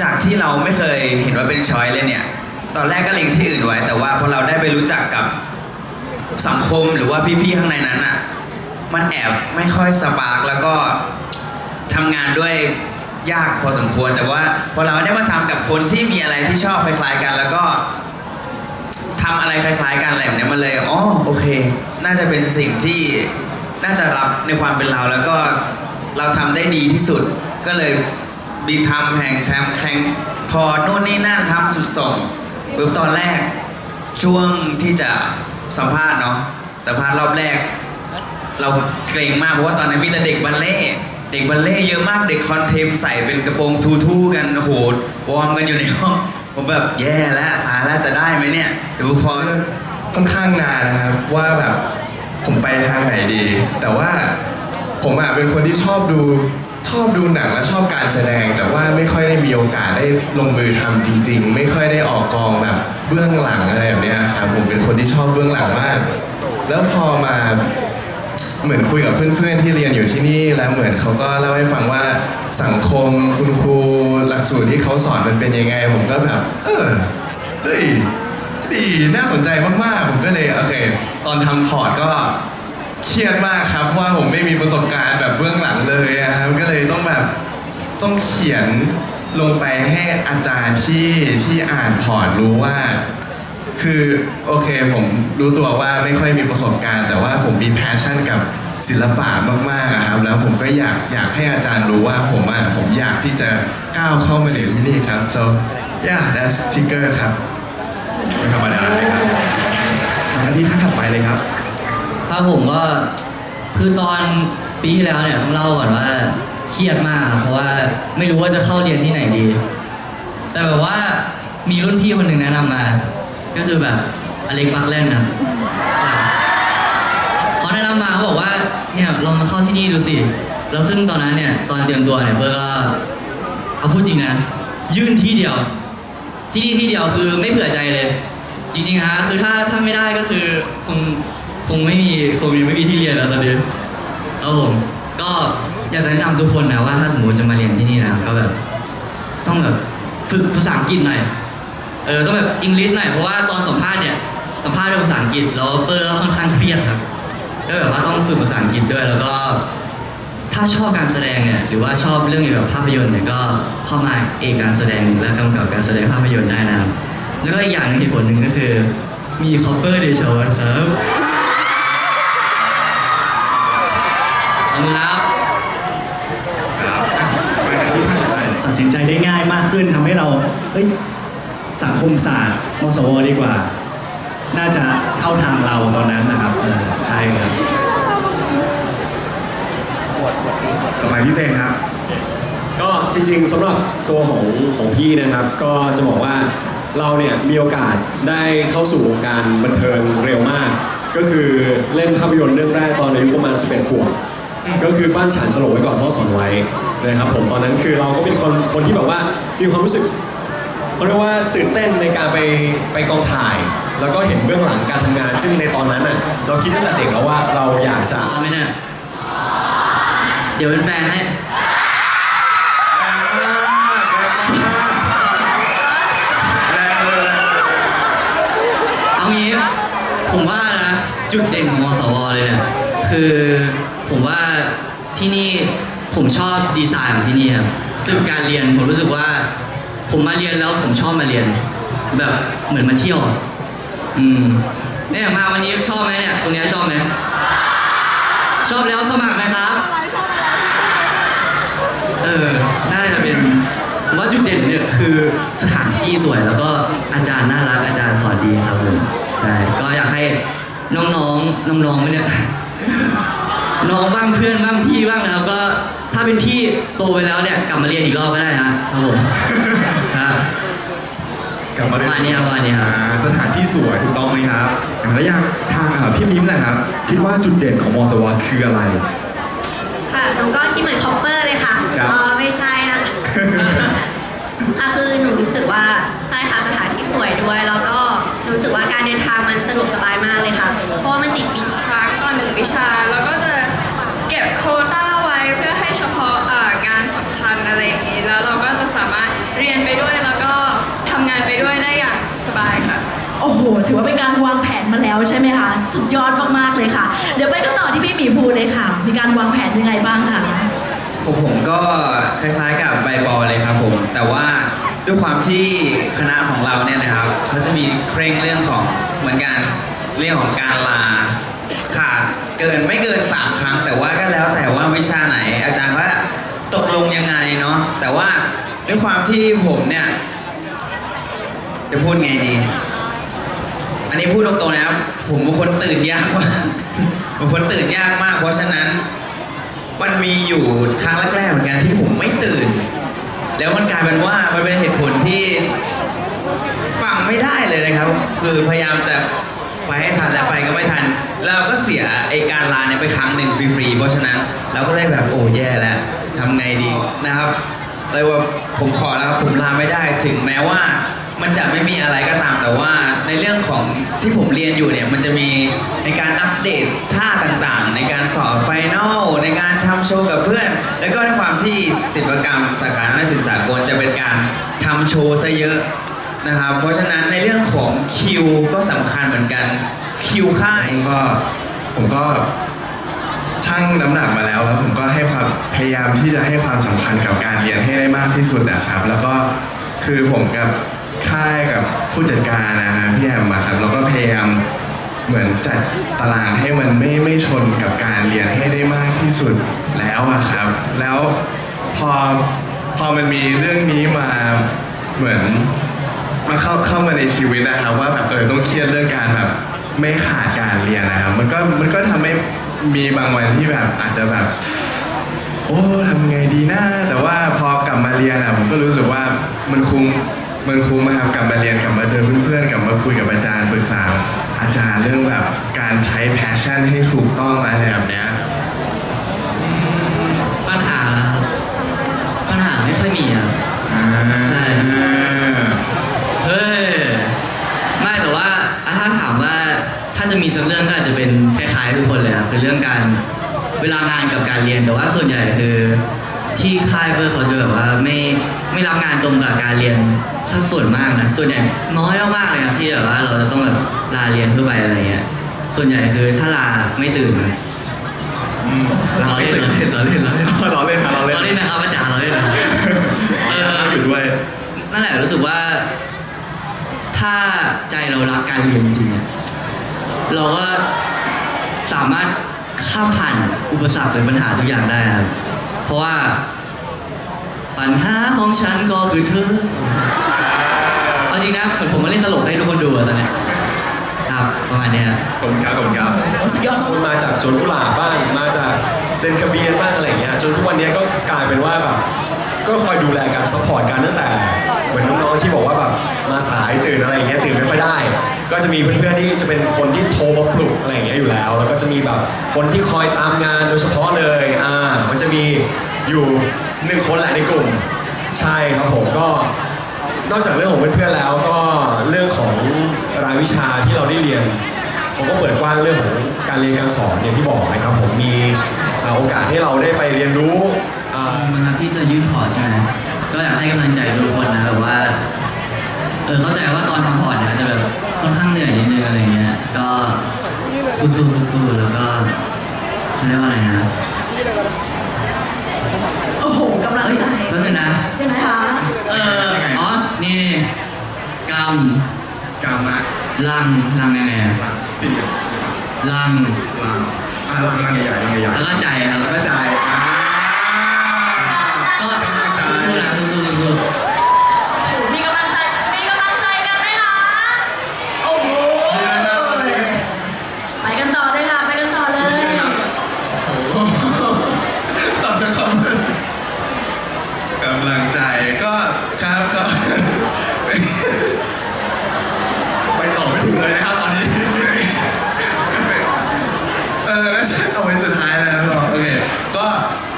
จากที่เราไม่เคยเห็นว่าเป็นช้อยเลยเนี่ย ตอนแรกก็เล็งที่อื่นไว้ แต่ว่าพอเราได้ไปรู้จักกับสังคมหรือว่าพี่ๆข้างในนั้นอะ มันแอบไม่ค่อยสปาร์กแล้วก็ทำงานด้วยยากพอสมควร แต่ว่าพอเราได้มาทำกับคนที่มีอะไรที่ชอบคล้ายๆกัน แล้วก็ทำอะไรคล้ายๆกันอะไรแบบเนี้ยมันเลยอ๋อโอเค น่าจะเป็นสิ่งที่น่าจะรับในความเป็นเราแล้วก็เราทำได้ดีที่สุดก็เลย บินทำแห่งแทมแข่งถอดนู่นนี่นั่นทำสุดส่งปุ๊บตอนแรก ช่วงที่จะสัมภาษณ์เนาะสัมภาษณ์รอบแรก เราเกรงมากเพราะว่าตอนนั้นมีแต่เด็กบัลเล่เด็กบัลเล่เยอะมากเด็กคอนเทมใส่เป็นกระโปรงทูทูๆกันโอ้โหวอร์มกันอยู่ในห้องผมแบบแย่แล้วตายแล้วจะได้ไหมเนี่ยเดี๋ยวพอค่อนข้างนานนะครับว่าแบบผมไปทางไหนดี แต่ว่าผมอะเป็นคนที่ชอบดู ชอบดูหนังและชอบการแสดง แต่ว่าไม่ค่อยได้มีโอกาสได้ลงมือทำจริง ๆ ไม่ค่อยได้ออกกองแบบเบื้องหลังอะไรแบบเนี้ยครับผมเป็นคนที่ชอบเบื้องหลังมาก แล้วพอมาเหมือนคุยกับเพื่อนๆที่เรียนอยู่ที่นี่แล้วเหมือนเขาก็เล่าให้ฟังว่าสังคมคุณครูหลักสูตรที่เขาสอนมันเป็นยังไง ผมก็แบบ เออเฮ้ยดีน่าสนใจมากๆ ผมก็เลยโอเค ตอนทำพอร์ตก็เครียดมากครับเพราะว่าผมไม่มีประสบการณ์แบบเบื้องหลังเลยอะครับก็เลยต้องแบบ ต้องเขียนลงไปให้อาจารย์ที่ที่อ่านพอร์ตรู้ว่า คือโอเคผมรู้ตัวว่าไม่ค่อยมีประสบการณ์ แต่ว่าผมมีแพชชั่นกับศิลปะมากๆอะครับ แล้วผมก็อยากอยากให้อาจารย์รู้ว่าผมอะผมอยากที่จะก้าวเข้ามาเรียนที่นี่ครับ so yeah that's Tigger ครับไม่ธรรมดาเลยครับมาที่ท่านถัดไปเลยครับถ้าผมก็คือตอนปีที่แล้วเนี่ยต้องเล่าก่อนว่า เครียดมากครับเพราะว่าไม่รู้ว่าจะเข้าเรียนที่ไหนดี แต่แบบว่ามีรุ่นพี่คนหนึ่งแนะนำมา ก็คือแบบอเล็กบักแลนครับเขาแนะนำมาเขาบอกว่าเนี่ยลองมาเข้าที่นี่ดูสิแล้วซึ่งตอนนั้นเนี่ยตอนเตรียมตัวเนี่ยเบิร์ก็เอาพูดจริงนะ ยื่นที่เดียว ที่นี่ที่เดียวคือไม่เผื่อใจเลย จริงๆฮะคือถ้าถ้าไม่ได้ก็คือคงคงไม่มีคงยังไม่มีที่เรียนแล้วตอนนี้ครับผมก็ อยากจะแนะนำทุกคนนะว่าถ้าสมมติจะมาเรียนที่นี่นะครับก็แบบต้องแบบฝึกภาษาอังกฤษหน่อย เออต้องแบบอังกฤษหน่อยเพราะว่าตอนสัมภาษณ์เนี่ยสัมภาษณ์เป็นภาษาอังกฤษแล้วเปอร์ค่อนข้างเครียดครับก็แบบว่าต้องฝึกภาษาอังกฤษด้วยแล้วก็ ถ้าชอบการแสดงเนี่ยหรือว่าชอบเรื่องเกี่ยวกับภาพยนตร์เนี่ยก็เข้ามาเอกการแสดงและกำกับการแสดงภาพยนตร์ได้นะครับ แล้วก็อีกอย่างหนึ่งเหตุผลหนึ่งก็คือ มีคอปเปอร์เดชวัตครับขอบคุณครับไปกันที่ท่านถัดไป ตัด สินใจได้ง่ายมากขึ้นทำให้เราเฮ้ยสังคมศาสตร์มสวดีกว่า น่าจะเข้าทางเราตอนนั้นนะครับเออใช่ครับต่อไปพี่เฟรมครับ ก็จริงๆสำหรับตัวของของพี่นะครับ ก็จะบอกว่าเราเนี่ยมีโอกาสได้เข้าสู่วงการบันเทิงเร็วมาก ก็คือเล่นภาพยนตร์เรื่องแรกตอนอายุประมาณ 11 ขวบก็คือบ้านฉันตลกไว้ก่อนพ่อสอนไว้ นะครับผมตอนนั้นคือเราก็เป็นคนคนที่แบบว่ามีความรู้สึกเขาเรียกว่าตื่นเต้นในการไปไปกองถ่าย แล้วก็เห็นเบื้องหลังการทำงาน ซึ่งในตอนนั้นน่ะเราคิดตั้งแต่เด็กแล้วว่าเราอยากจะเอาไหมเนี่ยเดี๋ยวเป็นแฟนให้แรงเลยเอางี้ผมว่านะจุดเด่นของมสวเลยเนี่ยคือผมว่าที่นี่ ผมชอบดีไซน์ของที่นี่ครับตึกการเรียนผมรู้สึกว่า ผมมาเรียนแล้วผมชอบมาเรียน แบบเหมือนมาเที่ยว อืมเนี่ยมาวันนี้ชอบไหมเนี่ยตรงเนี้ยชอบไหมชอบแล้วสมัครไหมครับ เออน่าจะเป็นผมว่าจุดเด่นเนี่ยคือสถานที่สวยแล้วก็อาจารย์น่ารักอาจารย์สอนดีครับผมใช่ก็อยากให้น้องๆน้องๆไม่เนี่ย น้องบ้างเพื่อนบ้างพี่บ้างนะครับ ก็ถ้าเป็นพี่โตไปแล้วเนี่ยกลับมาเรียนอีกรอบก็ได้นะครับผมครับ กลับมาประมาณนี้ครับประมาณนี้ครับ อ่าสถานที่สวยถูกต้องไหมครับอ่าแล้วอย่างทางอะพี่มิ้มแหละครับ คิดว่าจุดเด่นของมอสวคืออะไร ค่ะหนูก็คิดเหมือนคอปเปอร์เลยค่ะครับ เออไม่ใช่นะคะค่ะคือหนูรู้สึกว่าใช่ค่ะสถานที่สวยด้วย แล้วก็รู้สึกว่าการเดินทางมันสะดวกสบายมากเลยค่ะ เพราะว่ามันติด BTS ครั้งต่อหนึ่งวิชา แล้วก็จะเก็บ โควต้าไว้เพื่อให้เฉพาะงานสำคัญอะไรอย่างนี้ แล้วเราก็จะสามารถเรียนไปด้วยแล้วก็ทำงานไปด้วยได้อย่างสบายค่ะ โอ้โห ถือว่าเป็นการวางแผนมาแล้วใช่ไหมคะ สุดยอดมากๆเลยค่ะ เดี๋ยวไปต่อที่พี่หมีภูเลยค่ะ มีการวางแผนยังไงบ้างคะผมผมก็คล้ายๆกับใบปอเลยครับผม แต่ว่าด้วยความที่คณะของเราเนี่ยนะครับเขาจะมีเคร่งเรื่องของเหมือนกัน เรื่องของการลาขาดเกินไม่เกินสามครั้ง แต่ว่าก็แล้วแต่ว่าวิชาไหน อาจารย์ว่าตกลงยังไงเนาะแต่ว่าด้วยความที่ผมเนี่ยจะพูดไงดี อันนี้พูดตรงๆนะครับผมเป็นคนตื่นยากมากเป็นคนตื่นยากมาก เพราะฉะนั้นมันมีอยู่ครั้งแรกๆเหมือนกันที่ผมไม่ตื่น แล้วมันกลายเป็นว่ามันเป็นเหตุผลที่ฟังไม่ได้เลยนะครับ คือพยายามจะ ไปให้ทันแล้วไปก็ไม่ทันแล้วเราก็เสียไอการลาเนี่ยไปครั้งหนึ่งฟรีๆ เพราะฉะนั้นเราก็เลยแบบโอ้แย่แล้วทำไงดีนะครับเลยว่าผมขอแล้วครับผมลาไม่ได้ถึงแม้ว่ามันจะไม่มีอะไรก็ตามแต่ว่าในเรื่องของที่ผมเรียนอยู่เนี่ยมันจะมีในการอัปเดตท่าต่างๆ ในการสอบไฟนอลในการทำโชว์กับเพื่อน แล้วก็ในความที่ศิลปกรรมสาขานักศึกษากลจะเป็นการทำโชว์ซะเยอะ นะครับ เพราะฉะนั้นในเรื่องของคิวก็สำคัญเหมือนกัน คิวค่าย ผมก็ผมก็ชั่งน้ำหนักมาแล้วแล้วผมก็ให้ความพยายามที่จะให้ความสำคัญกับการเรียนให้ได้มากที่สุดนะครับ แล้วก็คือผมกับค่ายกับผู้จัดการนะฮะพี่แอมมาครับแล้วก็พยายามเหมือนจัดตารางให้มันไม่ไม่ชนกับการเรียนให้ได้มากที่สุดแล้วอะครับ แล้วพอพอมันมีเรื่องนี้มาเหมือน มันเข้าเข้ามาในชีวิตนะครับว่าแบบเออต้องเครียดเรื่องการแบบไม่ขาดการเรียนนะครับมันก็มันก็ทำให้มีบางวันที่แบบอาจจะแบบ โอ้ทำไงดีนะแต่ว่าพอกลับมาเรียนอะผมก็รู้สึกว่ามันคุ้มมันคุ้มนะครับกลับมาเรียนกลับมาเจอเพื่อนๆกลับมาคุยกับอาจารย์ปรึกษาอาจารย์เรื่องแบบการใช้ passion ให้ถูกต้องอะไรแบบเนี้ย ปัญหาล่ะครับ ปัญหาไม่ค่อยมีครับใช่ เฮ้ยไม่แต่ว่าอะถ้าถามว่าถ้าจะมีสักเรื่องก็อาจจะเป็นคล้ายๆทุกคนเลยครับเป็นเรื่องการเวลางานกับการเรียนแต่ว่าส่วนใหญ่คือที่ค่ายเพื่อเขาจะแบบว่าไม่ไม่รับงานตรงกับการเรียนสักส่วนมากนะส่วนใหญ่น้อยมากๆเลยครับที่แบบว่าเราจะต้องแบบลาเรียนเพื่อไปอะไรเงี้ยส่วนใหญ่คือถ้าลาไม่ตื่นนะเราเล่นเราเล่นเราเล่นเราเล่นเราเล่นครับเราเล่นเราเล่นนะครับอาจารย์เราเล่นนะครับ เออ อยู่ด้วย นั่นแหละรู้สึกว่า ถ้าใจเรารักการเรียนจริงๆเนี่ยเราก็สามารถข้ามผ่านอุปสรรคหรือปัญหาทุกอย่างได้ครับ เพราะว่าปัญหาของฉันก็คือเธอ เอาจริงนะเหมือนผมมาเล่นตลกให้ทุกคนดูอะตอนเนี้ยครับประมาณเนี้ยครับผมครับผมครับโอ้สุดยอดคุณมาจากสวนกุหลาบบ้างมาจากเซนคาเบียนบ้างอะไรอย่างเงี้ยจนทุกวันนี้ก็กลายเป็นว่าแบบก็คอยดูแลกันซัพพอร์ตกันตั้งแต่ เหมือนน้องๆที่บอกว่าแบบมาสายตื่นอะไรอย่างเงี้ยตื่นไม่ค่อยได้ ก็จะมีเพื่อนๆที่จะเป็นคนที่โทรมาปลุกอะไรอย่างเงี้ยอยู่แล้ว แล้วก็จะมีแบบคนที่คอยตามงานโดยเฉพาะเลยอ่ามันจะมีอยู่หนึ่งคนแหละในกลุ่ม ใช่ครับผมก็นอกจากเรื่องของเพื่อนๆแล้วก็เรื่องของรายวิชาที่เราได้เรียนผมก็เปิดกว้างเรื่องของการเรียนการสอนอย่างที่บอกนะครับ ผมมีโอกาสให้เราได้ไปเรียนรู้อ่ามันที่จะยื่นพอใช่ไหม ก็อยากให้กำลังใจทุกคนนะแบบว่า เออเข้าใจว่าตอนทำพอร์ตเนี่ยอาจจะแบบค่อนข้างเหนื่อยนิดนึงอะไรเงี้ย ก็สู้ๆสู้ๆแล้วก็เรียกว่าอะไรนะโอ้โหกำลังใจแป๊บนึงนะ ยังไงคะเอออ๋อ นี่กรรมกามะลังลังยังไงอะลังสี่ลังลังอ่าลังลังใหญ่ๆลังใหญ่แล้วก็ใจครับ แล้วก็จ่ายอ่า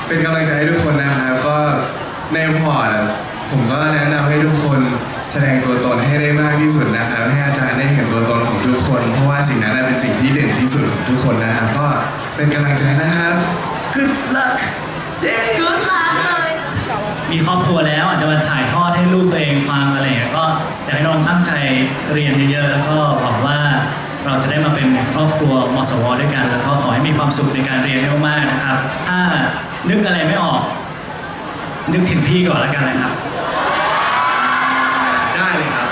เป็นกำลังใจให้ทุกคนนะครับ ก็ในพอร์ตอะผมก็แนะนำให้ทุกคนแสดงตัวตนให้ได้มากที่สุดนะครับ ให้อาจารย์ได้เห็นตัวตนของทุกคน เพราะว่าสิ่งนั้นน่ะเป็นสิ่งที่เด่นที่สุดของทุกคนนะครับ ก็เป็นกำลังใจนะครับ Good luck เย้ good luck เลยมีครอบครัวแล้วอาจจะมาถ่ายทอดให้ลูกตัวเองฟังอะไรอย่างเงี้ยก็อยากให้น้องตั้งใจเรียนเยอะๆแล้วก็หวังว่า เราจะได้มาเป็นครอบครัวมสวด้วยกัน แล้วก็ขอให้มีความสุขในการเรียนให้มากๆนะครับ ถ้านึกอะไรไม่ออก นึกถึงพี่ก่อนแล้วกันนะครับ ได้เลยครับ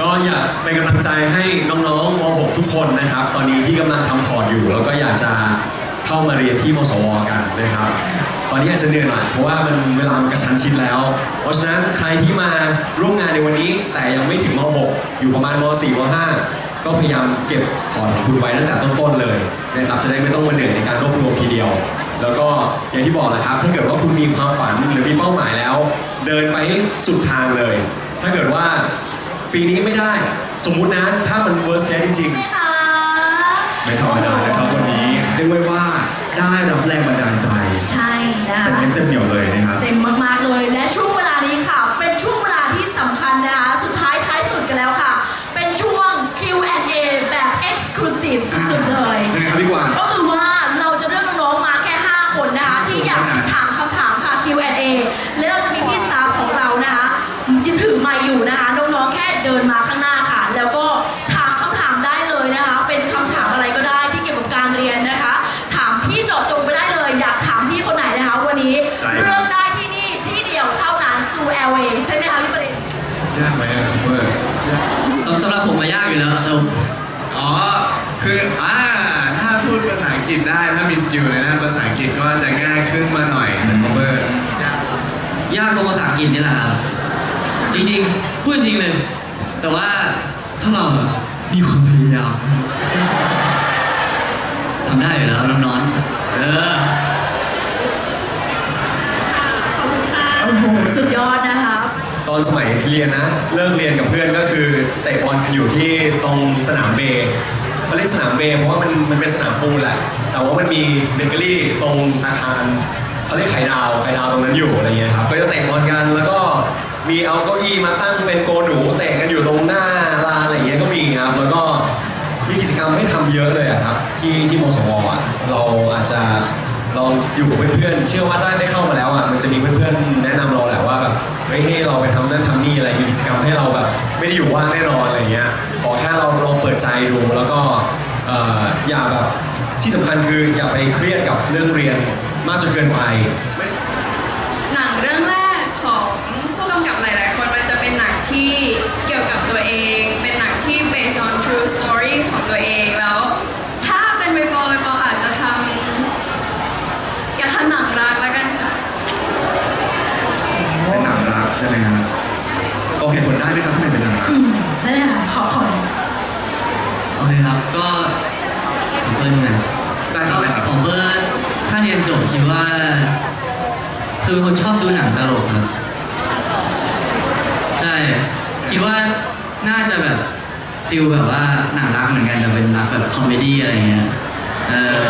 ก็อยากเป็นกำลังใจให้น้องๆม .6 ทุกคนนะครับ ตอนนี้ที่กำลังทำพอร์ตอยู่ แล้วก็อยากจะเข้ามาเรียนที่มสวกันนะครับ ตอนนี้อาจจะเหนื่อยหน่อยเพราะว่ามันเวลามันกระชั้นชิดแล้ว เพราะฉะนั้นใครที่มาร่วมงานในวันนี้ แต่ยังไม่ถึงม .6 อยู่ประมาณม .4 ม .5 ก็พยายามเก็บพอร์ตของคุณไว้ตั้งแต่ต้นๆเลยนะครับจะได้ไม่ต้องมาเหนื่อยในการรวบรวมทีเดียว แล้วก็อย่างที่บอกนะครับ ถ้าเกิดว่าคุณมีความฝันหรือมีเป้าหมายแล้ว เดินไปสุดทางเลย ถ้าเกิดว่าปีนี้ไม่ได้สมมุตินะถ้ามัน worst case จริ กิลในด้านภาษาอังกฤษก็จะง่ายขึ้นมาหน่อยแต่คอมเบอร์ยากยากตรงภาษาอังกฤษนี่แหละครับ จริงๆ พูดจริงเลย แต่ว่าถ้าเรามีความพยายามทำได้อยู่แล้วน้องๆเออขอบคุณค่ะโอ้โหสุดยอดนะคะๆตอนสมัยเรียนนะ เลิกเรียนกับเพื่อนก็คือเตะบอลกันอยู่ที่ตรงสนามเบย์เขาเรียกสนามเบย์เพราะว่ามันมันเป็นสนามปูนแหละ แต่ว่ามันมีเบเกอรี่ตรงอาคารเขาเรียกไข่ดาวไข่ดาวตรงนั้นอยู่อะไรเงี้ยครับก็จะเตะบอลกันแล้วก็มีเอาเก้าอี้มาตั้งเป็นโกหนูเตะกันอยู่ตรงหน้าลานอะไรเงี้ยก็มีครับแล้วก็มีกิจกรรมให้ทำเยอะเลยครับ ที่ที่มสวอะเราอาจจะลองอยู่กับเพื่อนๆเชื่อว่าถ้าได้เข้ามาแล้วอะมันจะมีเพื่อนๆแนะนำเราแหละว่าแบบเฮ้ยให้เราไปทำนั่นทำนี่อะไรมีกิจกรรมให้เราแบบ ไม่ได้อยู่ว่างแน่นอนอะไรเงี้ยขอแค่เราลองเปิดใจดูแล้วก็ เอ่ออย่าแบบที่สำคัญคืออย่าไปเครียดกับเรื่องเรียนมากจนเกินไปไม่ หนังเรื่องแรกของผู้กำกับหลาย ๆ คนมันจะเป็นหนังที่เกี่ยวกับตัวเอง เป็นหนังที่ based on true story ของตัวเองแล้ว ถ้าเป็นใบปอใบปออาจจะทำอยากทำหนังรักแล้วกันค่ะ เป็นหนังรักใช่ไหมครับโอเคผลได้ไหมครับทำไมเป็นหนังรัก อืมนั่นแหละค่ะขอขอ โอเคครับ ก็ของเปิ้ลนะ ได้ครับได้ครับ ของเปิ้ลถ้าเรียน จบคิดว่าคือเป็นคนชอบดูหนังตลกครับ ใช่ คิดว่าน่าจะแบบฟิลแบบว่าหนังรักเหมือนกันแต่เป็นรักแบบคอมเมดี้อะไรเงี้ย เออ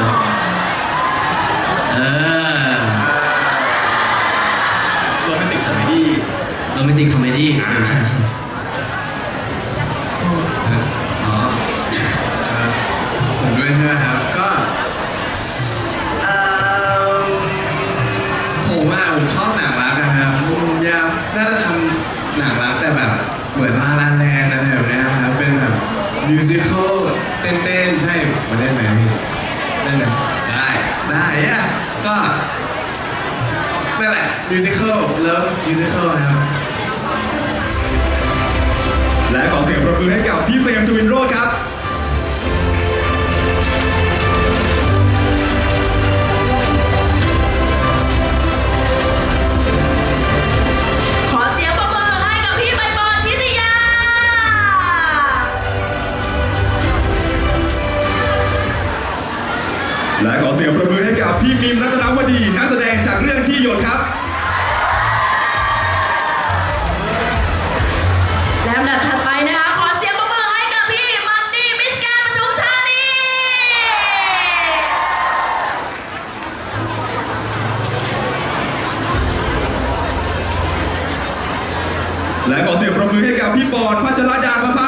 เออโรแมนติกคอมเมดี้โรแมนติกคอมเมดี้ใช่ใช่ ต้นเต้นใช่มาเล่นไหมพี่เล่นไหมได้ได้อะก็นั่นแหละมิวสิควลเลิฟมิวสิควลครับและขอเสียงปรบมือให้กับพี่เฟรมชวินโรจน์ครับ และขอเสียงปรบมือให้กับพี่ปอนพัชรดาประภา